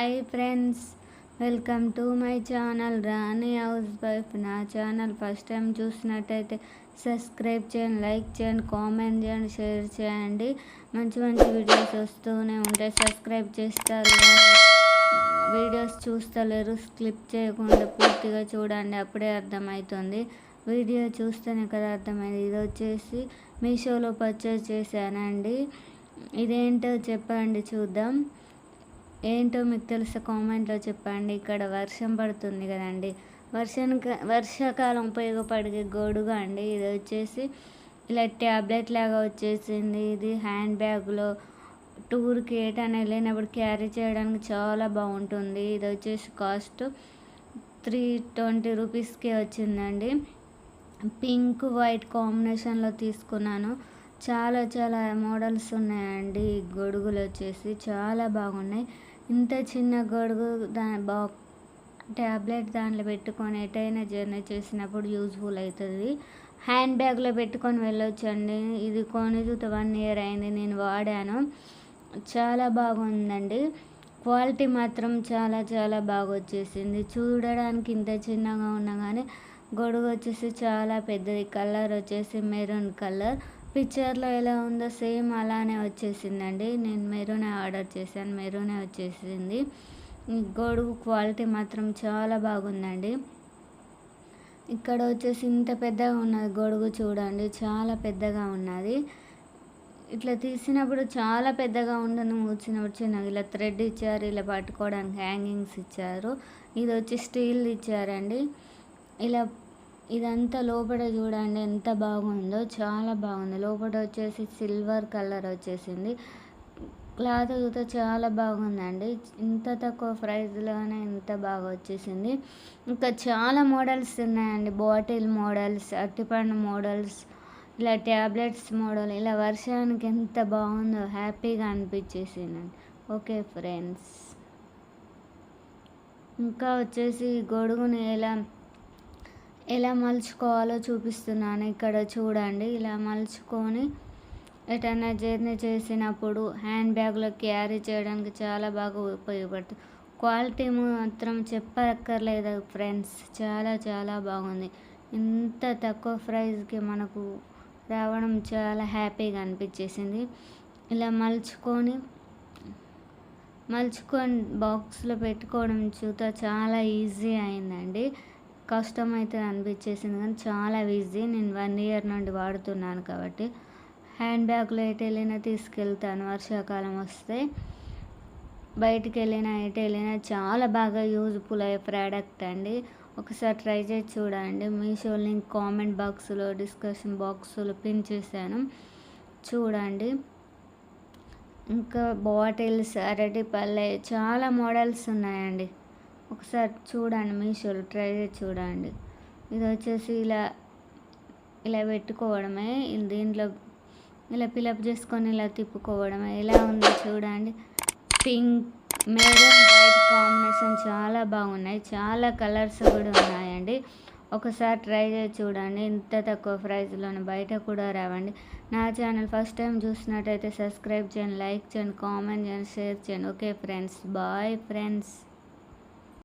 Hi friends welcome to my channel Rani house wife నా channel first time చూసినట్టయితే subscribe చేయండి like చేయండి comment చేయండి షేర్ చేయండి. మంచి మంచి వీడియోస్ వస్తూనే ఉంటాయి. సబ్స్క్రైబ్ చేస్తారు వీడియోస్ చూస్తలేరు స్క్లిప్ చేయకుండా పూర్తిగా చూడండి అప్పుడే అర్థమవుతుంది. వీడియో చూస్తేనే కదా అర్థమైంది. ఇది వచ్చేసి మీషోలో పర్చేస్ చేశానండి. ఇదేంటో చెప్పండి చూద్దాం. ఏంటో మీకు తెలిస్తే కామెంట్లో చెప్పండి. ఇక్కడ వర్షం పడుతుంది కదండి. వర్షం వర్షాకాలం ఉపయోగపడే గొడుగు అండి. ఇది వచ్చేసి ఇలా ట్యాబ్లెట్ లాగా వచ్చేసింది. ఇది హ్యాండ్ బ్యాగ్లో టూర్కి ఏటైనా వెళ్ళినప్పుడు క్యారీ చేయడానికి చాలా బాగుంటుంది. ఇది వచ్చేసి కాస్ట్ త్రీ ట్వంటీ రూపీస్కే వచ్చిందండి. పింక్ వైట్ కాంబినేషన్లో తీసుకున్నాను. చాలా చాలా మోడల్స్ ఉన్నాయండి. ఈ గొడుగులు వచ్చేసి చాలా బాగున్నాయి. ఇంత చిన్న గొడుగు దా బా ట్యాబ్లెట్ దాంట్లో పెట్టుకొని ఎటైనా జర్నీ చేసినప్పుడు యూజ్ఫుల్ అవుతుంది. హ్యాండ్ బ్యాగ్లో పెట్టుకొని వెళ్ళొచ్చండి. ఇది కొని చూత వన్ ఇయర్ అయింది. నేను వాడాను. చాలా బాగుందండి. క్వాలిటీ మాత్రం చాలా చాలా బాగా వచ్చేసింది. చూడడానికి ఇంత చిన్నగా ఉన్నా కానీ గొడుగు వచ్చేసి చాలా పెద్దది. కలర్ వచ్చేసి మెరూన్ కలర్. పిక్చర్లో ఎలా ఉందో సేమ్ అలానే వచ్చేసిందండి. నేను మెరూనే ఆర్డర్ చేశాను. మెరూనే వచ్చేసింది. గొడుగు క్వాలిటీ మాత్రం చాలా బాగుందండి. ఇక్కడ వచ్చేసి ఇంత పెద్దగా ఉన్నది గొడుగు చూడండి. చాలా పెద్దగా ఉన్నది. ఇట్లా తీసినప్పుడు చాలా పెద్దగా ఉండను. వచ్చినప్పుడు చిన్నగా ఇలా థ్రెడ్ ఇచ్చారు. ఇలా పట్టుకోవడానికి హ్యాంగింగ్స్ ఇచ్చారు. ఇది వచ్చి స్టీల్ ఇచ్చారండి. ఇలా ఇదంతా లోపల చూడండి ఎంత బాగుందో చాలా బాగుంది. లోపల వచ్చేసి సిల్వర్ కలర్ వచ్చేసింది. క్లాత్ కూడా చాలా బాగుందండి. ఇంత తక్కువ ప్రైస్లోనే ఇంత బాగా వచ్చేసింది. ఇంకా చాలా మోడల్స్ ఉన్నాయండి. బాటిల్ మోడల్స్ అట్టిపండు మోడల్స్ ఇలా ట్యాబ్లెట్స్ మోడల్ ఇలా వర్షానికి ఎంత బాగుందో హ్యాపీగా అనిపించేసిందండి. ఓకే ఫ్రెండ్స్ ఇంకా వచ్చేసి గొడుగుని ఎలా ఎలా మలుచుకోవాలో చూపిస్తున్నాను. ఇక్కడ చూడండి ఇలా మలుచుకొని ఎటైనా జర్నీ చేసినప్పుడు హ్యాండ్ బ్యాగ్లో క్యారీ చేయడానికి చాలా బాగా ఉపయోగపడుతుంది. క్వాలిటీ మాత్రం చెప్పక్కర్లేదు ఫ్రెండ్స్ చాలా చాలా బాగుంది. ఇంత తక్కువ ప్రైస్కి మనకు రావడం చాలా హ్యాపీగా అనిపించేసింది. ఇలా మలుచుకొని మలుచుకొని బాక్స్లో పెట్టుకోవడం చూత చాలా ఈజీ అయిందండి. కష్టం అయితే అనిపించేసింది కానీ చాలా ఈజీ నేను వన్ ఇయర్ నుండి వాడుతున్నాను కాబట్టి హ్యాండ్ బ్యాగ్లో ఎటు వెళ్ళినా తీసుకెళ్తాను. వర్షాకాలం వస్తే బయటికి వెళ్ళినా ఎటు వెళ్ళినా చాలా బాగా యూజ్ఫుల్ అయ్యే ప్రోడక్ట్ అండి. ఒకసారి ట్రై చేసి చూడండి. మీషో లింక్ కామెంట్ బాక్స్లో డిస్కషన్ బాక్స్లో పిన్ చేశాను. చూడండి. ఇంకా బాటిల్స్ అరటి పల్లె చాలా మోడల్స్ ఉన్నాయండి. ఒకసారి చూడండి మీషోలో ట్రై చేసి చూడండి. ఇది వచ్చేసి ఇలా ఇలా పెట్టుకోవడమే. దీంట్లో ఇలా ఫిలప్ చేసుకొని ఇలా తిప్పుకోవడమే. ఎలా ఉందో చూడండి. పింక్ మెరూన్ వైట్ కాంబినేషన్ చాలా బాగున్నాయి. చాలా కలర్స్ కూడా ఉన్నాయండి. ఒకసారి ట్రై చేసి చూడండి. ఇంత తక్కువ ప్రైస్లోనే బయట కూడా రావండి. నా ఛానల్ ఫస్ట్ టైం చూసినట్టయితే సబ్స్క్రైబ్ చేయండి లైక్ చేయండి కామెంట్ చేయండి షేర్ చేయండి. Okay friends bye friends